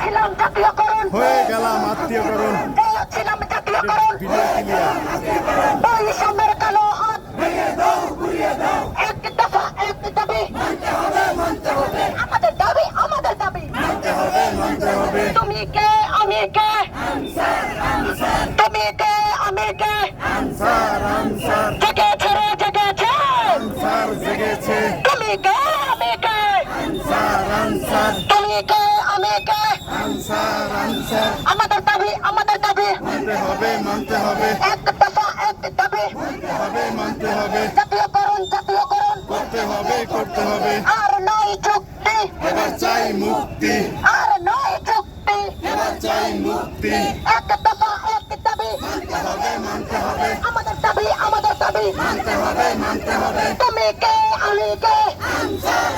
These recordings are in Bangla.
ছিলাম জাতীয়করণ। হয়ে গেলাম আত্মীয়করণ। ছিলাম জাতীয়করণ। বৈষম্যের কালো হাত। এক দফা এক দাবি। আমাদের দাবি আমাদের দাবি। তুমি কে আমি কে তুমি কে আমি কে আনসার আনসার জেগেছে রে জেগেছে আনসার জেগেছে তুমি কে আমি কে আনসার আনসার তুমি কে আমি কে আনসার আনসার আমাদের দাবি আমাদের দাবি। মানতে হবে মানতে হবে। এক দফা এক দাবি। মানতে হবে মানতে হবে। জাতীয়করণ জাতীয়করণ। করতে হবে করতে হবে। আর নয় চুক্তি। এবার চাই মুক্তি। আর নয় চুক্তি। এবার চাই মুক্তি। এক দফা এক দাবি। মানতে হবে মানতে হবে। আমাদের দাবি আমাদের দাবি। মানতে হবে মানতে হবে। তুমি কে আমি কে? এক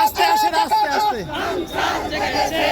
আস্তে আসেন আস্তে আস্তে। জেগেছে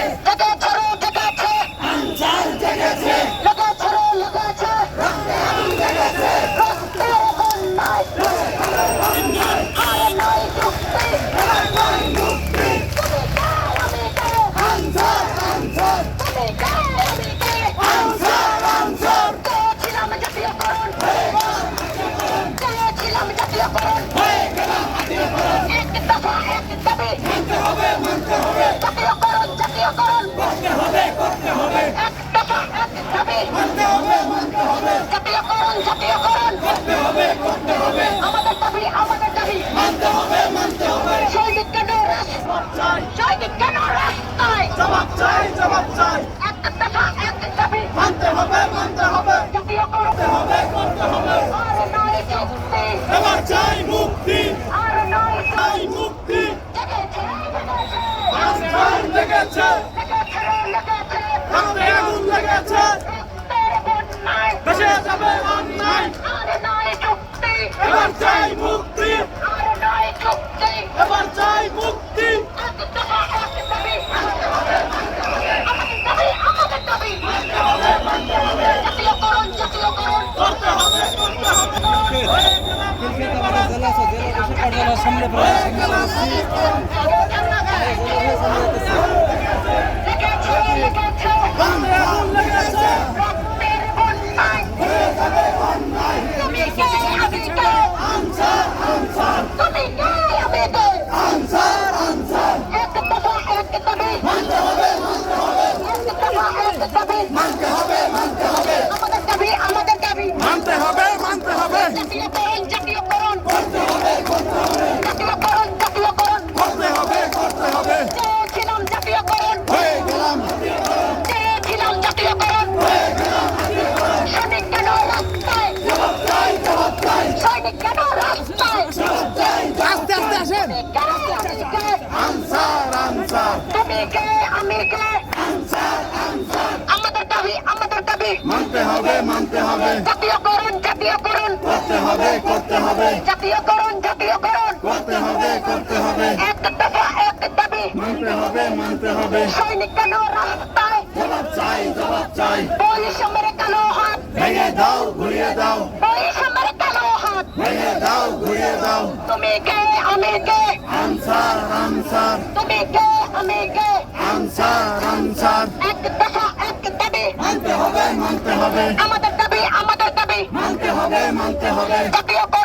দাবি মানতে হবে মানতে হবে। জাতীয়করণ জাতীয়করণ করতে হবে করতে হবে। এক দফা এক দাবি মানতে হবে মানতে হবে। জাতীয়করণ জাতীয়করণ করতে হবে করতে হবে। আমাদের দাবি আমাদের দাবি। মানতে হবে মানতে হবে। সৈনিক কেন রাস্তায় সৈনিক কেন রাস্তায় জবাব চাই জবাব চাই। এক দফা এক দাবি। মানতে হবে মানতে হবে। জাতীয়করণ করতে হবে করতে হবে। আর নয় চুক্তি এবার চাই মুক্তি আর নয় চাই মুক্তি জেগেছে জেগেছে আনসার জেগেছে লেগেছে। রক্তে আগুন লেগেছে। ভেসে যাবে অন্যায়। এবার চাই মুক্তি। এবার চাই মুক্তি। এক দফা এক দাবি আমাদের দাবি আমাদের দাবি জাতীয়করণ জাতীয়করণ করতে হবে করতে হবে হয়ে গেলাম জেলা আছে জেলা বসে কার্যালয়ের সামনে প্রায় হয়ে গেলাম লেগেছে লেগেছে রক্তে আগুন লেগেছে রক্তের বন্যায় হয়ে যাবে অন্যায় তুমি কে আমি কে আনসার আনসার তুমি কে আমি কে আনসার আনসার এক দফা এক দাবি মানতে হবে মানতে হবে এক দফা এক দাবি মানতে হবে মানতে হবে আমাদের দাবি আমাদের দাবি মানতে হবে মানতে হবে জাতীয়করণ জাতীয়করণ করতে হবে করতে হবে জাতীয়করণ জাতীয়করণ করতে হবে করতে হবে চেয়েছিলাম জাতীয়করণ হয়ে গেলাম চেয়েছিলাম জাতীয়করণ হয়ে গেলাম সৈনিক কেন রাস্তায় জবাব চাই জবাব চাই সৈনিক কেন রাস্তায় জবাব চাই আস্তে আস্তে আসেন। আনসার আনসার। তুমি কে আমি কে আনসার আনসার আমাদের দাবি আমাদের দাবি। মানতে হবে মানতে হবে। জাতীয়করণ জাতীয়করণ। করতে হবে করতে হবে। জাতীয়করণ জাতীয়করণ। করতে হবে করতে হবে। এক দফা এক দাবি। মানতে হবে মানতে হবে। সৈনিক কেন রাস্তায়? জবাব চাই জবাব চাই। বৈষম্যের কালো হাত? ভেঙে দাও ঘুরিয়ে দাও। ঘুরিয়ে দাও। তুমি কে আমি কে আনসার আনসার। তুমি কে আমি কে আনসার আনসার। এক দফা এক দাবি। মানতে হবে মানতে হবে। আমাদের দাবি আমাদের দাবি। মানতে হবে মানতে হবে। জাতীয়করণ